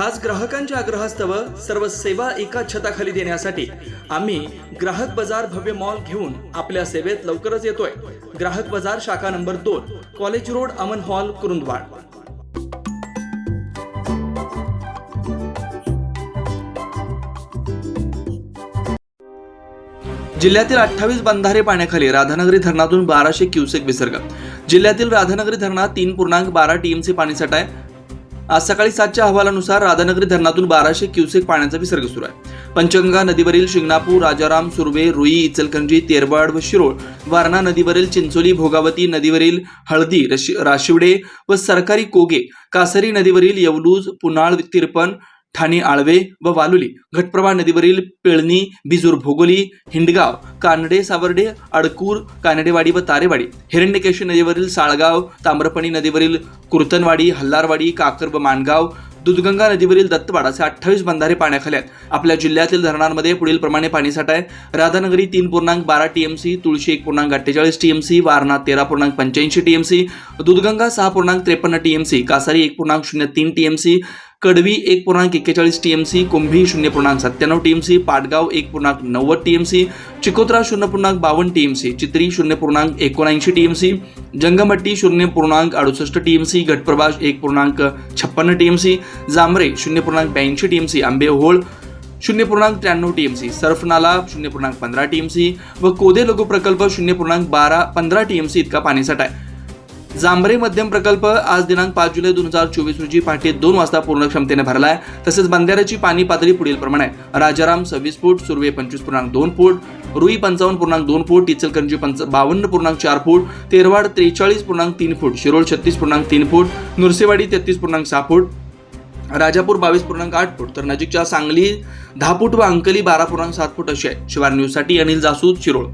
खास ग्राहकांच्या आग्रहास्तव सर्व सेवा एका छताखाली देण्यासाठी आम्ही ग्राहक बाजार भव्य मॉल घेऊन आपल्या सेवेत लवकरच येतोय. ग्राहक बाजार शाखा नंबर दोन college road Aman hall Kurundwad. जिल्ह्यातील अठ्ठावीस बंधारे पाण्याखाली राधानगरी धरणातून बाराशे क्युसेक विसर्ग. जिल्ह्यातील राधानगरी धरणात तीन पूर्णांक बारा टीएमसी पाणीसाठा आहे. आज सकाळी सातच्या अहवालानुसार राधानगरी धरणातून बाराशे क्युसेक पाण्याचा विसर्ग सुरू आहे. पंचगंगा नदीवरील शिंगणापूर राजाराम सुर्वे रुई इचलकंजी तेरबाड व शिरोळ वारणा नदीवरील चिंचोली भोगावती नदीवरील हळदी रशी- राशिवडे व सरकारी कोगे कासरी नदीवरील येवलूज पुनाळ तिरपन ठाणे आळवे व वालुली घटप्रभा नदीवरील पेळणी बिजूर भोगोली हिंडगाव कानडे सावर्डे अडकूर कानडेवाडी व तारेवाडी हिरण्यकेशी नदीवरील साळगाव ताम्रपणी नदीवरील कुर्तनवाडी हल्लारवाडी काकर व माणगाव दुधगंगा नदीवरील दत्तवाडा असे अठ्ठावीस बंधारे पाण्याखाली आहेत. आपल्या जिल्ह्यातील धरणांमध्ये पुढील प्रमाणे पाणीसाठा आहे. राधानगरी तीन पूर्णांक बारा टीएमसी तुळशी एक पूर्णांक अठ्ठेचाळीस टीएमसी वारणा तेरा पूर्णांक पंच्याऐंशी टीएमसी दुधगंगा सहा पूर्णांक त्रेपन्न टीएमसी कासारी एक पूर्णांक शून्य तीन टीएमसी कडवी एक पूर्णांक एक्केचाळीस टी एम सी कुंभी शून्य पूर्णांक सत्त्याण्णव टी एम सी पाटगाव एक पूर्णांक नव्वद टी एम सी चिकोत्रा शून्य पूर्णांक बावन्न टी एम सी चित्री शून्य पूर्णांक एकोणऐंशी टी एम सी जंगमट्टी शून्य पूर्णांक अडुसष्ट टी एम सी घटप्रभाष एक पूर्णांक छप्पन्न टी एम सी जांभरे शून्य पूर्णांक ब्याऐंशी टी एम सी आंबेहोळ शून्य पूर्णांक त्र्याण्णव टी एम सी सर्फनाला शून्य पूर्णांक पंधरा टी एम सी व कोदे लघु प्रकल्प शून्य पूर्णांक बारा पंधरा टी एम सी इतका पाणीसाठा आहे. जांभरे मध्यम प्रकल्प आज दिनांक पाच जुलै दोन हजार चोवीस रोजी पहाटे दोन वाजता पूर्ण क्षमतेने भरला आहे तसेच बंधाऱ्याची पाणी पातळी पुढील प्रमाणे. आहे राजाराम सव्वीस फूट सुर्वे पंचवीस पूर्णांक दोन फूट रुई पंचावन्न पूर्णांक दोन फूट इचलकरंजी पंच बावन्न पूर्णांक चार फूट तेरवाड त्रेचाळीस पूर्णांक तीन फूट शिरोळ छत्तीस पूर्णांक तीन फूट नुरसेवाडी तेहतीस पूर्णांक सहा फूट राजापूर बावीस पूर्णांक आठ फूट. तर नजीकच्या सांगली दहा फूट व अंकली बारा पूर्णांक सात फूट अशी आहे. शिवार न्यूजसाठी अनिल जासूद शिरोळ.